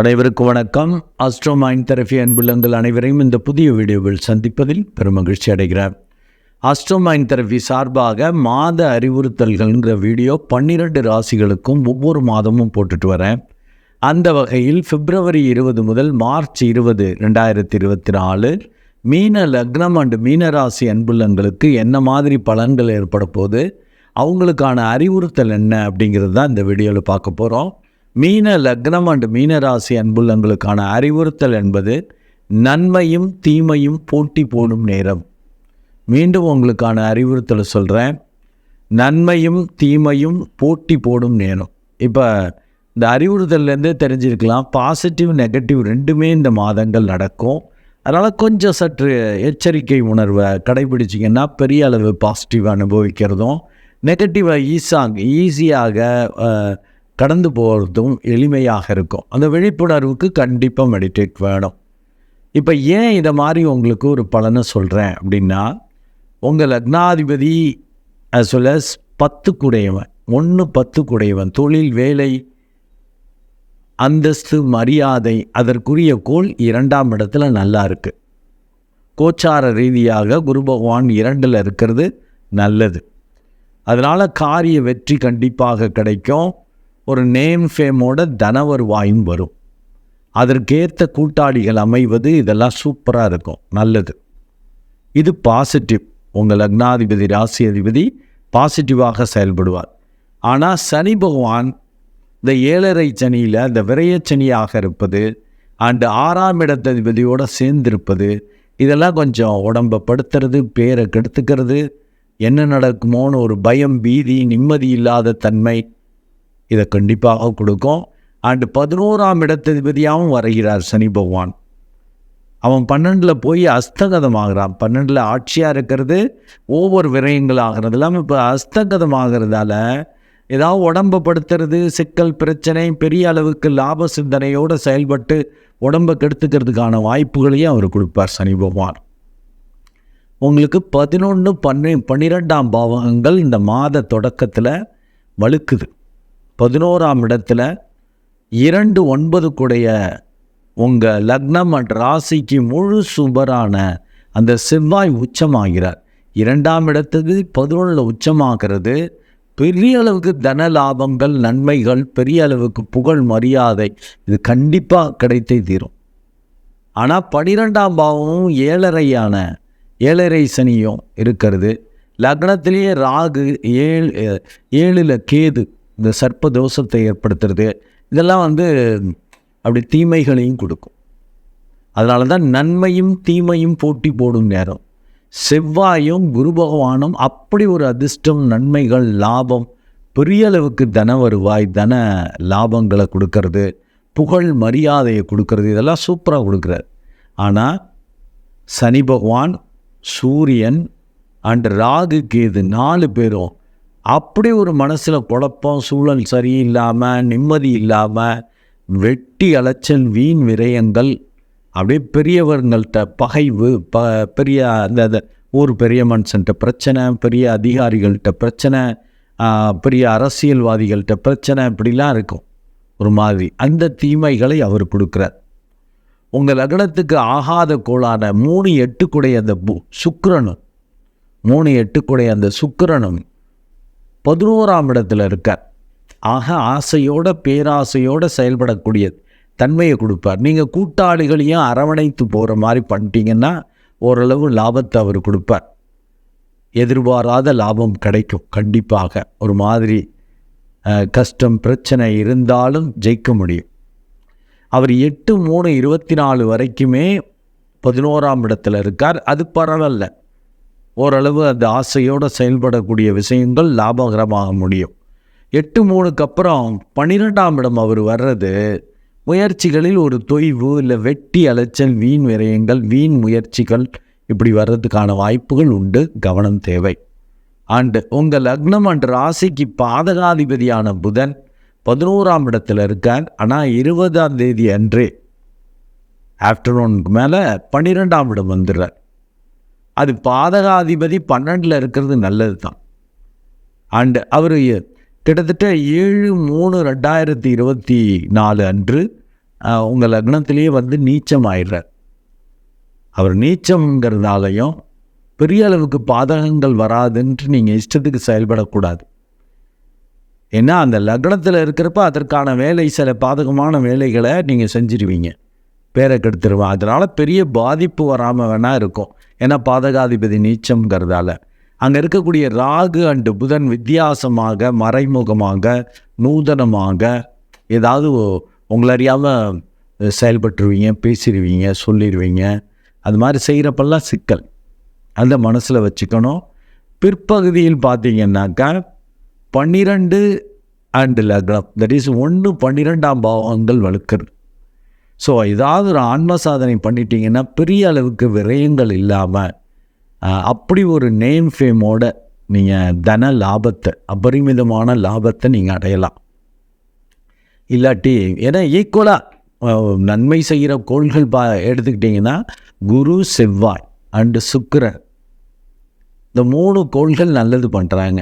அனைவருக்கும் வணக்கம். Astro mind therapy அன்புள்ளங்கள் அனைவரையும் இந்த புதிய வீடியோவில் சந்திப்பதில் பெருமகிழ்ச்சி அடைகிறார் அஸ்ட்ரோ மைண்ட் தெரபி சார்பாக மாத அறிவுறுத்தல்கள்ங்கிற வீடியோ பன்னிரெண்டு ராசிகளுக்கும் ஒவ்வொரு மாதமும் போட்டுட்டு வரேன். அந்த வகையில் பிப்ரவரி இருபது முதல் மார்ச் இருபது ரெண்டாயிரத்தி இருபத்தி நாலு மீன லக்னம் அண்டு மீனராசி அன்புள்ளங்களுக்கு என்ன மாதிரி பலன்கள் ஏற்பட போகுது? அவங்களுக்கான அறிவுறுத்தல் என்ன அப்படிங்கிறது தான் இந்த வீடியோவில் பார்க்க போகிறோம் மீன லக்னம் அண்டு மீனராசி அன்புள்ளங்களுக்கான அறிவுறுத்தல் என்பது நன்மையும் தீமையும் போட்டி போடும் நேரம். மீண்டும் உங்களுக்கான அறிவுறுத்தலை சொல்கிறேன் நன்மையும் தீமையும் போட்டி போடும் நேரம். இப்போ இந்த அறிவுறுத்தல்லேருந்தே தெரிஞ்சிருக்கலாம். பாசிட்டிவ் நெகட்டிவ் ரெண்டுமே இந்த மாதங்கள் நடக்கும். அதனால் கொஞ்சம் சற்று எச்சரிக்கை உணர்வை கடைபிடிச்சிங்கன்னா பெரிய அளவு பாசிட்டிவ் அனுபவிக்கிறதும் நெகட்டிவை ஈஸாக ஈஸியாக கடந்து போகிறதும் எளிமையாக இருக்கும். அந்த விழிப்புணர்வுக்கு கண்டிப்பாக மெடிடேட் வேணும். இப்போ ஏன் இதை மாதிரி உங்களுக்கு ஒரு பலனை சொல்கிறேன் அப்படின்னா உங்கள் லக்னாதிபதி அஸ் வெல் அஸ் பத்து குடையவன் ஒன்று பத்து குடையவன் தொழில் வேலை அந்தஸ்து மரியாதை அதற்குரிய கோள் இரண்டாம் இடத்துல நல்லா இருக்குது கோச்சார ரீதியாக குரு பகவான் இரண்டில் இருக்கிறது நல்லது. அதனால் காரிய வெற்றி கண்டிப்பாக கிடைக்கும். ஒரு நேம் ஃபேமோட தனவர் வாயும் வரும். அதற்கேற்ற கூட்டாளிகள் அமைவது இதெல்லாம் சூப்பராக இருக்கும். நல்லது. இது பாசிட்டிவ் உங்கள் லக்னாதிபதி ராசி அதிபதி பாசிட்டிவாக செயல்படுவார். ஆனால் சனி பகவான் இந்த ஏழரை சனியில் இந்த விரயச்சனியாக இருப்பது அண்டு ஆறாம் இடத்ததிபதியோடு சேர்ந்திருப்பது இதெல்லாம் கொஞ்சம் உடம்பை படுத்துறது பேரை கெடுத்துக்கிறது என்ன நடக்குமோன்னு ஒரு பயம் பீதி நிம்மதி இல்லாத தன்மை இதை கண்டிப்பாக கொடுக்கும். அண்டு பதினோராம் இடத்ததிபதியாகவும் வருகிறார் சனி பகவான். அவன் பன்னெண்டில் போய் அஸ்தகதமாகிறான். பன்னெண்டில் ஆட்சியாக இருக்கிறது ஒவ்வொரு விரயங்கள் ஆகிறது இல்லாமல் இப்போ அஸ்தகதமாகிறதால ஏதாவது உடம்பை படுத்துறது சிக்கல் பிரச்சனை பெரிய அளவுக்கு லாப சிந்தனையோடு செயல்பட்டு உடம்பை கெடுத்துக்கிறதுக்கான வாய்ப்புகளையும் அவர் கொடுப்பார் சனி பகவான். உங்களுக்கு பதினொன்று பன்னி பன்னிரெண்டாம் பாவகங்கள் இந்த மாத தொடக்கத்தில் வழுக்குது. பதினோராம் இடத்துல இரண்டு ஒன்பது கூடைய உங்கள் லக்னம் அண்ட் ராசிக்கு முழு சுபரான அந்த செவ்வாய் உச்சமாகிறார். இரண்டாம் இடத்துக்கு பதினொன்றில் உச்சமாகிறது. பெரிய அளவுக்கு தன லாபங்கள் நன்மைகள் பெரிய அளவுக்கு புகழ் மரியாதை இது கண்டிப்பாக கிடைத்தே தீரும். ஆனால் பனிரெண்டாம் பாவமும் ஏழரையான ஏழரை சனியும் இருக்கிறது. லக்னத்திலேயே ராகு ஏழு ஏழில் கேது இந்த சர்ப்ப தோஷத்தை ஏற்படுத்துறது இதெல்லாம் வந்து அப்படி தீமைகளையும் கொடுக்கும். அதனால தான் நன்மையும் தீமையும் போட்டி போடும் நேரம். செவ்வாயும் குரு பகவானும் அப்படி ஒரு அதிர்ஷ்டம் நன்மைகள் லாபம் பெரிய அளவுக்கு தன வருவாய் தன லாபங்களை கொடுக்கறது புகழ் மரியாதையை கொடுக்கறது இதெல்லாம் சூப்பராக கொடுக்குறார். ஆனால் சனி பகவான் சூரியன் அண்ட் ராகு கேது நாலு பேரும் அப்படி ஒரு மனசில் குழப்பம் சூழல் சரியில்லாமல் நிம்மதி இல்லாமல் வெட்டி அலைச்சல் வீண் விரயங்கள் அப்படியே பெரியவர்கள்ட்ட பகைவு ப பெரிய அந்த ஊர் பெரிய மனுஷன்ட்ட பிரச்சனை பெரிய அதிகாரிகள்கிட்ட பிரச்சனை பெரிய அரசியல்வாதிகள்கிட்ட பிரச்சனை இப்படிலாம் இருக்கும். ஒரு மாதிரி. அந்த தீமைகளை அவர் கொடுக்குறார். உங்கள் லக்னத்துக்கு ஆகாத கோளான மூணு எட்டுக்குடைய அந்த பு சுக்கிரனும் மூணு எட்டுக்குடைய அந்த சுக்கரனும் பதினோராம் இடத்துல இருக்கார். ஆக ஆசையோட பேராசையோட செயல்படக்கூடிய தன்மையை கொடுப்பார். நீங்கள் கூட்டாளிகளையும் அரவணைத்து போகிற மாதிரி பண்ணிட்டீங்கன்னா ஓரளவு லாபத்தை அவர் கொடுப்பார். எதிர்பாராத லாபம் கிடைக்கும் கண்டிப்பாக. ஒரு மாதிரி கஷ்டம் பிரச்சனை இருந்தாலும் ஜெயிக்க முடியும். அவர் எட்டு மூணு இருபத்தி நாலு வரைக்குமே பதினோராம் இடத்துல இருக்கார். அது பரவாயில்ல. ஓரளவு அந்த ஆசையோடு செயல்படக்கூடிய விஷயங்கள் லாபகரமாக முடியும். எட்டு மூணுக்கு அப்புறம் பன்னிரெண்டாம் இடம் அவர் வர்றது முயற்சிகளில் ஒரு தொய்வு இல்லை வெட்டி அலைச்சல் வீண் விரயங்கள் வீண் முயற்சிகள் இப்படி வர்றதுக்கான வாய்ப்புகள் உண்டு கவனம் தேவை. அண்டு உங்கள் லக்னம் அன்று ராசிக்கு பாதகாதிபதியான புதன் பதினோராம் இடத்துல இருக்கார். ஆனால் இருபதாம் தேதி அன்று ஆஃப்டர்நூனுக்கு மேலே பன்னிரெண்டாம் இடம் வந்துடுறார். அது பாதகாதிபதி பன்னெண்டில் இருக்கிறது நல்லது தான் அண்டு அவர் கிட்டத்தட்ட ஏழு மூணு ரெண்டாயிரத்தி இருபத்தி நாலு அன்று உங்கள் லக்னத்திலேயே வந்து நீச்சம் ஆயிடுறார் அவர் நீச்சம்ங்கிறதாலையும் பெரிய அளவுக்கு பாதகங்கள் வராதுன்ட்டு நீங்கள் இஷ்டத்துக்கு செயல்படக்கூடாது. ஏன்னா அந்த லக்னத்தில் இருக்கிறப்ப அதற்கான வேலை சில பாதகமான வேலைகளை நீங்கள் செஞ்சிருவீங்க. பேரை கெடுத்துருவேன் அதனால் பெரிய பாதிப்பு வராமல் வேணால் இருக்கும். ஏன்னா பாதகாதிபதி நீச்சம்ங்கிறதால. அங்கே இருக்கக்கூடிய ராகு அண்டு புதன் வித்தியாசமாக மறைமுகமாக நூதனமாக ஏதாவது ஒ- உங்களை அறியாமல் செயல்பட்டுருவீங்க பேசிடுவீங்க சொல்லிடுவீங்க அது மாதிரி செய்கிறப்பெல்லாம் சிக்கல். அந்த மனசில் வச்சுக்கணும். பிற்பகுதியில் பார்த்தீங்கன்னாக்கா பன்னிரெண்டு அண்டு லக்னம் தட் இஸ் ஒன்று பன்னிரெண்டாம் பாவங்கள் வலுக்கிறது. ஸோ ஏதாவது ஒரு ஆன்ம சாதனை பண்ணிட்டீங்கன்னா பெரிய அளவுக்கு விரயங்கள் இல்லாமல் அப்படி ஒரு நேம் ஃபேமோட நீங்கள் தன லாபத்தை அபரிமிதமான லாபத்தை நீங்கள் அடையலாம். இல்லாட்டி ஏன்னா ஈக்குவலாக நன்மை செய்கிற கோள்கள் பா எடுத்துக்கிட்டிங்கன்னா குரு செவ்வாய் அண்டு சுக்கரன். இந்த மூணு கோள்கள் நல்லது பண்ணுறாங்க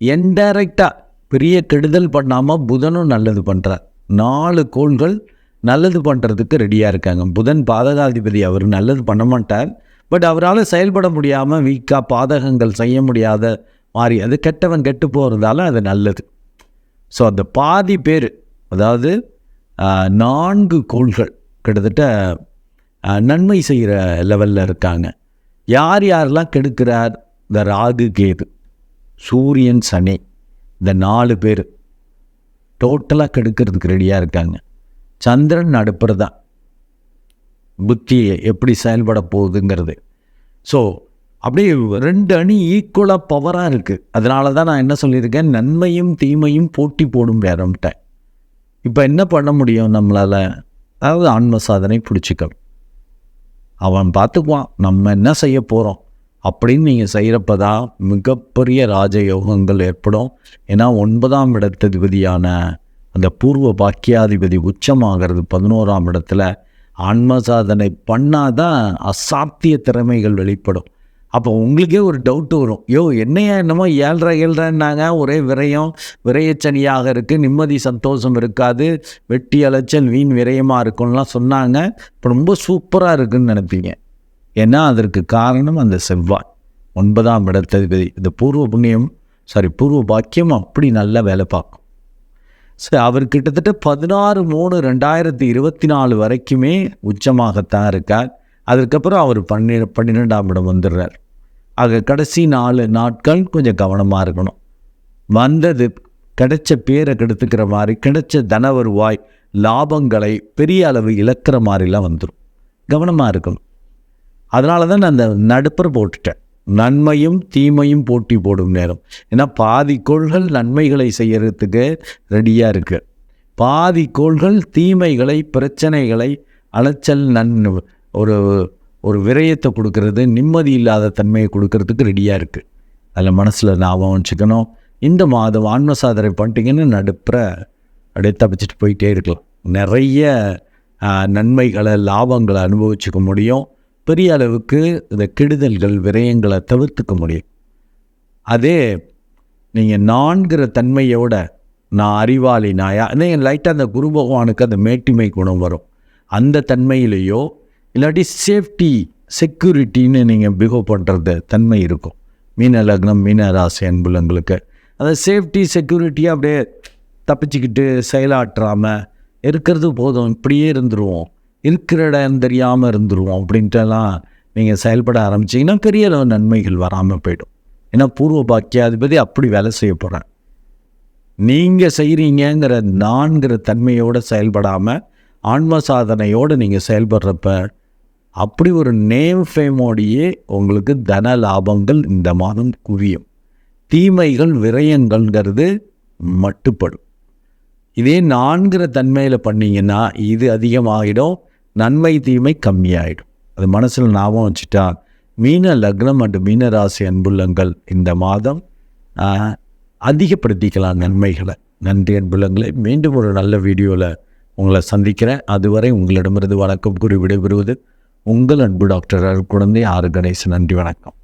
என்டைரக்டாக பெரிய கெடுதல் பண்ணாமல் புதனும் நல்லது பண்ணுறார் நாலு கோள்கள் நல்லது பண்ணுறதுக்கு ரெடியாக இருக்காங்க. புதன் பாதகாதிபதி அவர் நல்லது பண்ண மாட்டார். பட் அவரால் செயல்பட முடியாமல் வீக்காக பாதகங்கள் செய்ய முடியாத மாறி அது கெட்டவன் கெட்டு போகிறதால அது நல்லது. ஸோ அந்த பாதி பேர் அதாவது நான்கு கோள்கள் கிட்டத்தட்ட நன்மை செய்கிற லெவலில் இருக்காங்க. யார் யாரெல்லாம் கெடுக்கிறார்? இந்த ராகு கேது சூரியன் சனி இந்த நாலு பேர். டோட்டலாக கெடுக்கிறதுக்கு ரெடியாக இருக்காங்க. சந்திரன் நடுப்புறதா? புத்தி எப்படி செயல்பட போகுதுங்கிறது. ஸோ அப்படியே ரெண்டு அணி ஈக்குவலாக பவராக இருக்குது அதனால தான் நான் என்ன சொல்லியிருக்கேன்? நன்மையும் தீமையும் போட்டி போடும் வேறம்ட்டேன் இப்போ என்ன பண்ண முடியும் நம்மளால்? அதாவது ஆன்ம சாதனை பிடிச்சிக்கணும். அவன் பார்த்துக்குவான். நம்ம என்ன செய்ய போகிறோம் அப்படின்னு நீங்கள் செய்கிறப்ப தான் மிகப்பெரிய ராஜயோகங்கள் ஏற்படும். ஏன்னா ஒன்பதாம் இடத்ததிபதியான அந்த பூர்வ பாக்கியாதிபதி உச்சமாகிறது பதினோராம் இடத்துல ஆன்ம சாதனை பண்ணாதான் அசாத்திய திறமைகள் வெளிப்படும். அப்போ உங்களுக்கே ஒரு டவுட் வரும். யோ என்னையா என்னமோ ஏழ்ரை ஏழ்ரைன்னாங்க ஒரே விரயம் விரயச்சனியாக இருக்குது நிம்மதி சந்தோஷம் இருக்காது வெட்டி அலைச்சல் வீண் விரயமாக இருக்கும்லாம் சொன்னாங்க. இப்போ ரொம்ப சூப்பராக இருக்குன்னு நினைப்பீங்க. ஏன்னா அதற்கு காரணம் அந்த செவ்வாய். ஒன்பதாம் இடத்ததிபதி. இந்த பூர்வ புண்ணியம் சாரி பூர்வ பாக்கியம் அப்படி நல்லா வேலை பார்க்கும். சரி அவர் கிட்டத்தட்ட பதினாறு மூணு ரெண்டாயிரத்தி இருபத்தி நாலு வரைக்குமே உச்சமாகத்தான் இருக்கார். அதுக்கப்புறம் அவர் பன்னிர பன்னிரெண்டாம் இடம் வந்துடுறார். ஆக கடைசி நாலு நாட்கள் கொஞ்சம் கவனமாக இருக்கணும். வந்தது கிடைச்ச பேரை கெடுத்துக்கிற மாதிரி கிடைச்ச தன வருவாய் லாபங்களை பெரிய அளவு இழக்கிற மாதிரிலாம் வந்துடும் கவனமாக இருக்கணும். அதனால தான் நான் அந்த நடுப்பர் போட்டுட்டேன். நன்மையும் தீமையும் போட்டி போடும் நேரம். ஏன்னா பாதி கோள்கள் நன்மைகளை செய்யறதுக்கு ரெடியாக இருக்கு. பாதி கோள்கள் தீமைகளை பிரச்சனைகளை அலைச்சல் நன் ஒரு ஒரு விரயத்தை கொடுக்கறது நிம்மதி இல்லாத தன்மையை கொடுக்கறதுக்கு ரெடியாக இருக்குது அதில் மனசில் ஞாபகம் வச்சுக்கணும். இந்த மாதம் ஆன்ம சாதனை பண்ணிட்டீங்கன்னு நடுப்புற அப்படியே தப்பிச்சிட்டு போயிட்டே இருக்கலாம். நிறைய நன்மைகளை லாபங்களை அனுபவிச்சுக்க முடியும். பெரிய அளவுக்கு இந்த கெடுதல்கள் விரயங்களை தவிர்த்துக்க முடியும். அதே நீங்கள் நான்கிற தன்மையோட நான் அறிவாளி நாயா நீங்கள் லைட்டாக அந்த குரு பகவானுக்கு அந்த மேட்டிமை குணம் வரும். அந்த தன்மையிலேயோ இல்லாட்டி சேஃப்டி செக்யூரிட்டின்னு நீங்கள் பிகோ பண்ணுறது தன்மை இருக்கும். மீன லக்னம் மீன ராசி அன்புலங்களுக்கு. அந்த சேஃப்டி செக்யூரிட்டியாக அப்படியே தப்பிச்சுக்கிட்டு செயலாற்றாமல் இருக்கிறது போதும். இப்படியே இருந்துருவோம். இருக்கிற இடம் தெரியாமல் இருந்துருவோம் அப்படின்ட்டுலாம் நீங்கள் செயல்பட ஆரம்பிச்சிங்கன்னா பெரிய நன்மைகள் வராமல் போயிடும். ஏன்னா பூர்வ பாக்கியாதிபதி அப்படி வேலை செய்ய போகிறேன் நீங்கள் செய்கிறீங்கங்கிற நான்கிற தன்மையோடு செயல்படாமல் ஆன்ம சாதனையோடு நீங்கள் செயல்படுறப்ப அப்படி ஒரு நேம் ஃபேமோடையே உங்களுக்கு தன லாபங்கள் இந்த மாதம் குவியும். தீமைகள் விரயங்கள்ங்கிறது மட்டுப்படும். இதே நான்கிற தன்மையில் பண்ணிங்கன்னா இது அதிகமாகிடும் நன்மை தீமை கம்மியாயிடும். அது மனசில் ஞாபகம் வச்சுட்டா மீன லக்னம் அண்டு மீன ராசி அன்புள்ளங்கள் இந்த மாதம் அதிகப்படுத்திக்கலாம் நன்மைகளை. நன்றி அன்புள்ளங்களை மீண்டும் ஒரு நல்ல வீடியோவில் உங்களை சந்திக்கிறேன். அதுவரை உங்களிடமிருந்து வணக்கம் கூறி விடைபெறுவது உங்கள் அன்பு டாக்டர் குழந்தை ஆறு கணேசன். நன்றி வணக்கம்.